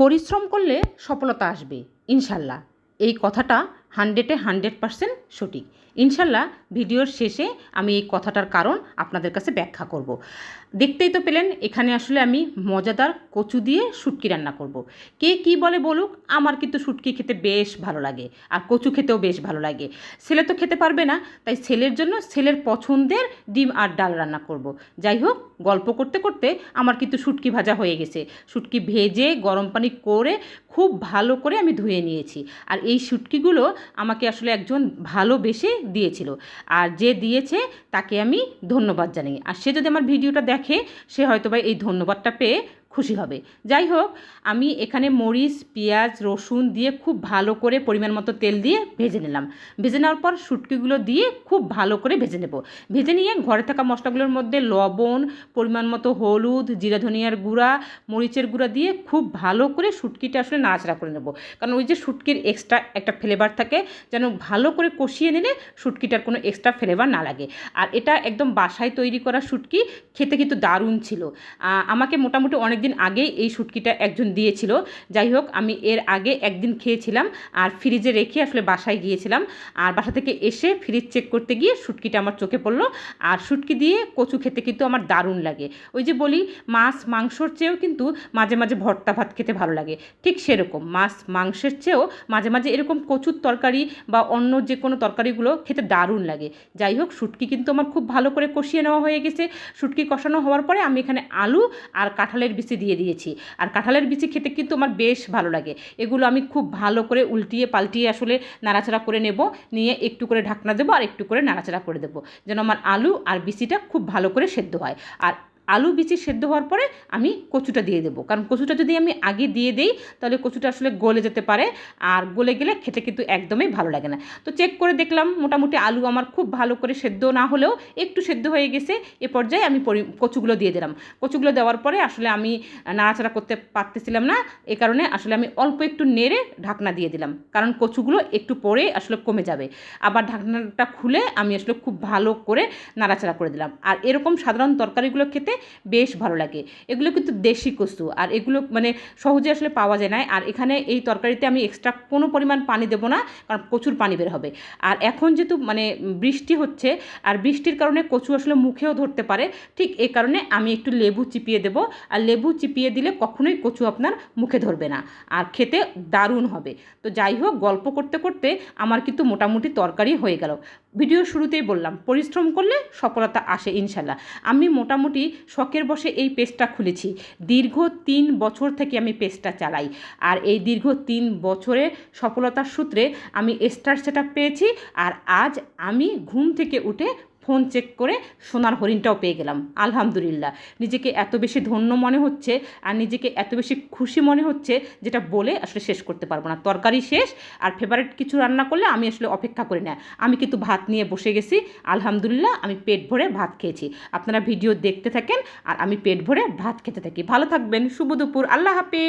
পরিশ্রম করলে সফলতা আসবে ইনশাল্লাহ। এই কথাটা হান্ড্রেডে হান্ড্রেড পারসেন্ট সঠিক ইনশাল্লাহ ভিডিওর শেষে আমি এই কথাটার কারণ আপনাদের কাছে ব্যাখ্যা করব। দেখতেই তো পেলেন, এখানে আসলে আমি মজাদার কচু দিয়ে শুটকি রান্না করব। কে কি বলে বলুক, আমার কিন্তু শুটকি খেতে বেশ ভালো লাগে আর কচু খেতেও বেশ ভালো লাগে ছেলে তো খেতে পারবে না, তাই ছেলের জন্য ছেলের পছন্দের ডিম আর ডাল রান্না করব। যাই হোক, গল্প করতে করতে আমার কিন্তু শুটকি ভাজা হয়ে গেছে শুটকি ভেজে গরম পানি করে খুব ভালো করে আমি ধুয়ে নিয়েছি আর এই শুটকিগুলো আমাকে আসলে একজন ভালোবেসে দিয়েছিল। আর যে দিয়েছে, তাকে আমি ধন্যবাদ জানাই। আর সে যদি আমার ভিডিওটা দেখে, সে হয়তো বা এই ধন্যবাদটা পেয়ে খুশি হবে। যাই হোক, আমি এখানে মরিচ, পেঁয়াজ, রসুন দিয়ে খুব ভালো করে পরিমাণ মতো তেল দিয়ে ভেজে নিলাম। ভেজে নেওয়ার পর শুটকিগুলো দিয়ে খুব ভালো করে ভেজে নেব। ভেজে নিয়ে ঘরে থাকা মশলাগুলোর মধ্যে লবণ, পরিমাণ মতো হলুদ, জিরা ধনিয়ার গুঁড়া, মরিচের গুঁড়া দিয়ে খুব ভালো করে শুটকিটা আসলে নাচড়া করে নেব। কারণ ওই যে শুটকির এক্সট্রা একটা ফ্লেভার থাকে, যেন ভালো করে কষিয়ে নিলে শুটকিটার কোনো এক্সট্রা ফ্লেভার না লাগে। আর এটা একদম বাসায় তৈরি করা শুটকি, খেতে কিন্তু দারুণ ছিল। আমাকে মোটামুটি অনেক দিন আগে এই শুটকিটা একজন দিয়েছিল। যাই হোক, আমি এর আগে একদিন খেয়েছিলাম আর ফ্রিজে রেখে আসলে বাসায় গিয়েছিলাম। আর বাসা থেকে এসে ফ্রিজ চেক করতে গিয়ে শুটকিটা আমার চোখে পড়ল। আর শুটকি দিয়ে কচু খেতে কিন্তু আমার দারুণ লাগে। ওই যে বলি, মাছ মাংসর চেয়েও কিন্তু মাঝে মাঝে ভর্তা ভাত খেতে ভালো লাগে। ঠিক সেরকম, মাছ মাংসের চেয়েও মাঝে মাঝে এরকম কচুর তরকারি বা অন্য যে কোনো তরকারিগুলো খেতে দারুণ লাগে। যাই হোক, শুটকি কিন্তু আমার খুব ভালো করে কষিয়ে নেওয়া হয়ে গেছে। শুটকি কষানো হওয়ার পরে আমি এখানে আলু আর কাঁঠালের বিচি দিয়ে দিয়েছি। আর কাঁঠালের বিচি খেতে কিন্তু আমার বেশ ভালো লাগে। এগুলো আমি খুব ভালো করে উল্টিয়ে পাল্টিয়ে আসলে নাড়াচাড়া করে নেব। নিয়ে একটু করে ঢাকনা দেবো আর একটু করে নাড়াচাড়া করে দেবো। যেন আমার আলু আর বিচিটা খুব ভালো করে সেদ্ধ হয়। আর আলু বিচি সেদ্ধ হওয়ার পরে আমি কচুটা দিয়ে দেবো। কারণ কচুটা যদি আমি আগে দিয়ে দিই, তাহলে কচুটা আসলে গলে যেতে পারে আর গলে গেলে খেতে কিন্তু একদমই ভালো লাগে না। তো চেক করে দেখলাম, মোটামুটি আলু আমার খুব ভালো করে সেদ্ধ না হলেও একটু সেদ্ধ হয়ে গেছে। এ পর্যায়ে আমি কচুগুলো দিয়ে দিলাম। কচুগুলো দেওয়ার পরে আসলে আমি নাড়াচাড়া করতে পারতেছিলাম না, এ কারণে আসলে আমি অল্প একটু নেড়ে ঢাকনা দিয়ে দিলাম। কারণ কচুগুলো একটু পরে আসলে কমে যাবে। আবার ঢাকনাটা খুলে আমি আসলে খুব ভালো করে নাড়াচাড়া করে দিলাম। আর এরকম সাধারণ তরকারিগুলো খেতে বেশ ভালো লাগে। এগুলো কিন্তু দেশি কচু, আর এগুলো মানে সহজে আসলে পাওয়া যায় না আর এখানে এই তরকারিতে আমি এক্সট্রা কোনো পরিমাণ পানি দেবো না, কারণ প্রচুর পানি বের হবে। আর এখন যেহেতু মানে বৃষ্টি হচ্ছে, আর বৃষ্টির কারণে কচু আসলে মুখেও ধরতে পারে, ঠিক এই কারণে আমি একটু লেবু চিপিয়ে দেবো। আর লেবু চিপিয়ে দিলে কখনোই কচু আপনার মুখে ধরবে না, আর খেতে দারুণ হবে। তো যাই হোক, গল্প করতে করতে আমার কিন্তু মোটামুটি তরকারি হয়ে গেল। ভিডিও শুরুতেই বললাম, পরিশ্রম করলে সফলতা আসে ইনশাল্লাহ। আমি মোটামুটি শখের বসে এই পেস্টটা খুলেছি। দীর্ঘ তিন বছর থেকে আমি পেস্টটা চালাই। আর এই দীর্ঘ তিন বছরে সফলতার সূত্রে আমি স্টার সেট পেয়েছি। আর আজ আমি ঘুম থেকে উঠে ফোন চেক করে সোনার হরিণটাও পেয়ে গেলাম, আলহামদুলিল্লাহ। নিজেকে এত বেশি ধন্য মনে হচ্ছে আর নিজেকে এত বেশি খুশি মনে হচ্ছে যেটা বলে আসলে শেষ করতে পারব না। তরকারি শেষ আর ফেভারিট কিছু রান্না করলে আমি আসলে অপেক্ষা করি না। আমি কিন্তু ভাত নিয়ে বসে গেছি, আলহামদুলিল্লাহ আমি পেট ভরে ভাত খেয়েছি। আপনারা ভিডিও দেখতে থাকেন আর আমি পেট ভরে ভাত খেতে থাকি। ভালো থাকবেন, শুভ দুপুর, আল্লাহ হাফিজ।